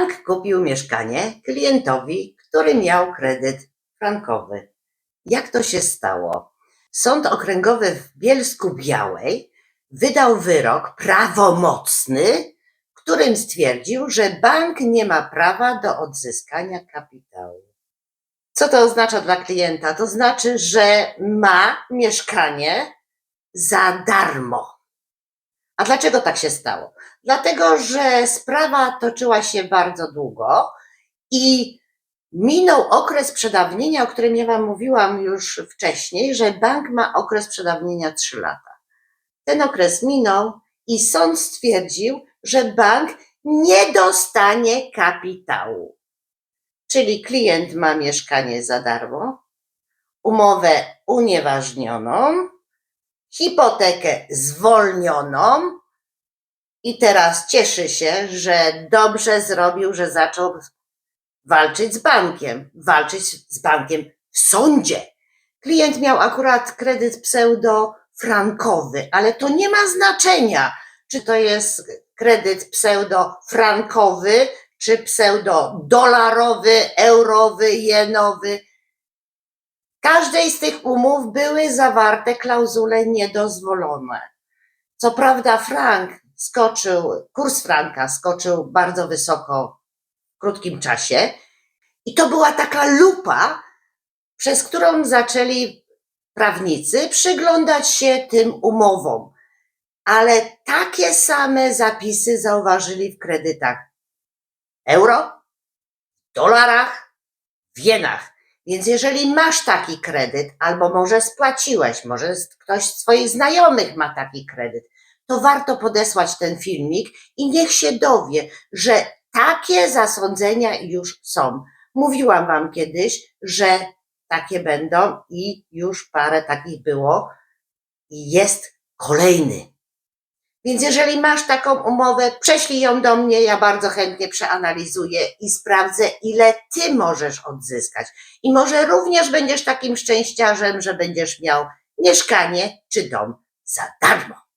Bank kupił mieszkanie klientowi, który miał kredyt frankowy. Jak to się stało? Sąd Okręgowy w Bielsku Białej wydał wyrok prawomocny, którym stwierdził, że bank nie ma prawa do odzyskania kapitału. Co to oznacza dla klienta? To znaczy, że ma mieszkanie za darmo. A dlaczego tak się stało? Dlatego, że sprawa toczyła się bardzo długo i minął okres przedawnienia, o którym ja Wam mówiłam już wcześniej, że bank ma okres przedawnienia 3 lata. Ten okres minął i sąd stwierdził, że bank nie dostanie kapitału. Czyli klient ma mieszkanie za darmo, umowę unieważnioną, hipotekę zwolnioną i teraz cieszy się, że dobrze zrobił, że zaczął walczyć z bankiem, walczyć z bankiem w sądzie. Klient miał akurat kredyt pseudo-frankowy, ale to nie ma znaczenia, czy to jest kredyt pseudo-frankowy, czy pseudo-dolarowy, eurowy, jenowy. Każdej z tych umów były zawarte klauzule niedozwolone. Co prawda frank skoczył, kurs franka skoczył bardzo wysoko w krótkim czasie i to była taka lupa, przez którą zaczęli prawnicy przyglądać się tym umowom. Ale takie same zapisy zauważyli w kredytach euro, dolarach, w jenach. Więc jeżeli masz taki kredyt, albo może spłaciłeś, może ktoś z Twoich znajomych ma taki kredyt, to warto podesłać ten filmik i niech się dowie, że takie zasądzenia już są. Mówiłam Wam kiedyś, że takie będą i już parę takich było i jest kolejny. Więc jeżeli masz taką umowę, prześlij ją do mnie, ja bardzo chętnie przeanalizuję i sprawdzę, ile ty możesz odzyskać. I może również będziesz takim szczęściarzem, że będziesz miał mieszkanie czy dom za darmo.